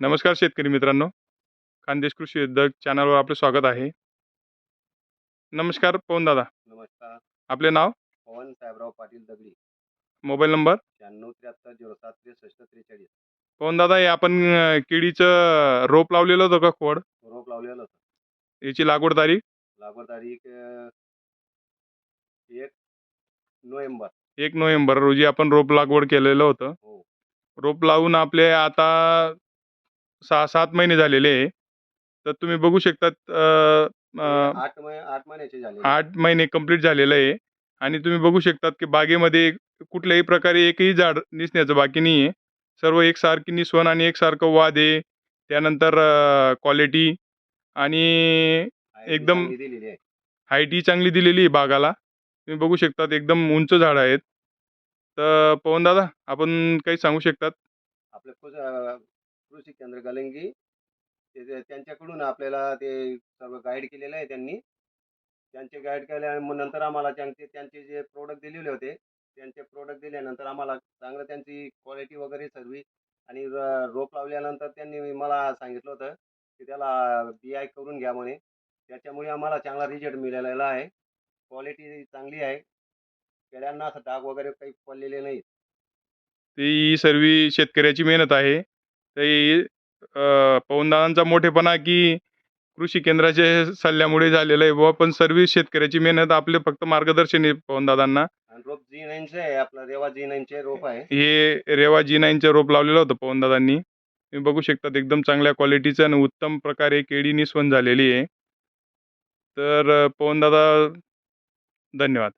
नमस्कार शेतकरी मित्रांनो. खानदेश कृषी उद्योग चॅनलवर आपले स्वागत आहे. नमस्कार पवन दादा. नमस्कार. आपले नाव? पवन साहेबराव पाटील दगडी. Mobile number? शहाण्णव त्र्याहत्तर झिरो सात त्रेसष्ट त्रेचाळीस. पवन दादा हे आपण अं, केळीचं रोप लावलेलं होतं का खोड? रोप लावलेलं होतं. याची लागवड तारीख? लागवड तारीख अं, एक नोव्हेंबर. एक नोव्हेंबर रोजी आपण रोप लागवड केलेलं होतं. हो. रोप लावून आपले आता सहा सात महिने झालेले आहे. तर तुम्ही बघू शकतात अं, अं, आठ महि आठ महिन्याचे झाले आठ महिने कंप्लीट झालेलं आहे. आणि तुम्ही बघू शकतात की बागेमध्ये कुठल्याही प्रकारे एकही झाड निसण्याचं बाकी नाही आहे. सर्व एकसारखी निसवण आणि एकसारखं वाद आहे. त्यानंतर क्वालिटी आणि आहे, एकदम- चांगली दिलेली आहे. हाईटही चांगली दिलेली आहे बागाला. तुम्ही बघू शकतात एकदम उंच झाडं आहेत. तर पवन दादा आपण काही सांगू शकतात? आपलं कृ- अं, कृषी केंद्र गलंगी. ते- त्यांच्याकडून आपल्याला ते सर्व गाईड केलेलं आहे त्यांनी. त्यांचे गाईड केल्या मग नंतर आम्हाला त्यांचे त्यांचे जे प्रोडक्ट दिलेले होते त्यांचे प्रोडक्ट दिल्यानंतर आम्हाला चांगलं त्यांची क्वालिटी वगैरे सर्व आणि र- रोप लावल्यानंतर त्यांनी मला सांगितलं होतं की त्याला बी आय करून घ्या म्हणे. त्याच्यामुळे आम्हाला चांगला रिझल्ट मिळालेला आहे. क्वालिटी चांगली आहे. केळ्यांना असं डाग वगैरे काही पडलेले नाही ती सर्व शेतकऱ्याची मेहनत आहे. अं, पवनदादांचा मोठेपणा की कृषी केंद्राच्या सल्ल्यामुळे झालेलं आहे बुवा. पण सर्व शेतकऱ्याची मेहनत आपले फक्त मार्गदर्शन आहे पवनदादांना. आणि रोप जी नाईनचे आहे आपलं रेवा जी नाईनचे रोप आहे. हे रेवा जी नाईनचं रोप लावलेलं होतं पवनदादांनी. तुम्ही बघू शकतात एकदम चांगल्या क्वालिटीचं आणि उत्तम प्रकारे केळी निस्वन झालेली आहे. तर पवनदादा धन्यवाद.